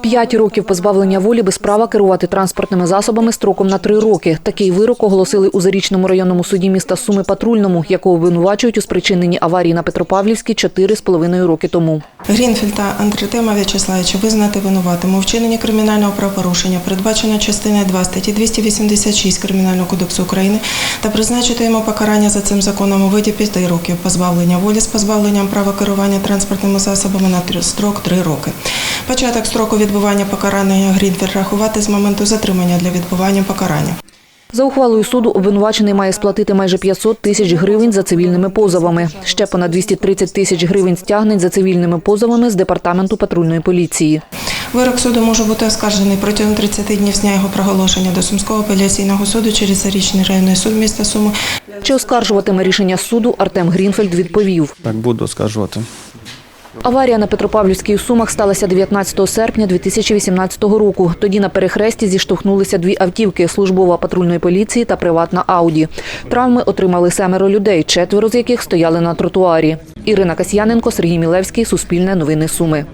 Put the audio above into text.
П'ять років позбавлення волі без права керувати транспортними засобами строком на три роки. Такий вирок оголосили у Зарічному районному суді міста Суми Патрульному, якого обвинувачують у спричиненні аварії на Петропавлівській чотири з половиною роки тому. Грінфельда Андретима В'ячеславовича визнати винуватим у вчиненні кримінального правопорушення, передбачено частиною 2 статті 286 Кримінального кодексу України та призначити йому покарання за цим законом у виді 5 років позбавлення волі з позбавленням права керування транспортними засобами на три- строк 3 роки. Початок строку відбування покарання Грінфельд рахувати з моменту затримання для відбування покарання. За ухвалою суду обвинувачений має сплатити майже 500 тисяч гривень за цивільними позовами. Ще понад 230 тисяч гривень стягнень за цивільними позовами з департаменту патрульної поліції. Вирок суду може бути оскаржений протягом 30 днів з дня його проголошення до Сумського апеляційного суду через Зарічний районний суд міста Суми Чи оскаржуватиме рішення суду, Артем Грінфельд відповів. Так буду скажувати. Аварія на Петропавлівській у Сумах сталася 19 серпня 2018 року. Тоді на перехресті зіштовхнулися дві автівки – службова патрульної поліції та приватна Ауді. Травми отримали семеро людей, четверо з яких стояли на тротуарі. Ірина Касьяненко, Сергій Мілевський, Суспільне новини Суми.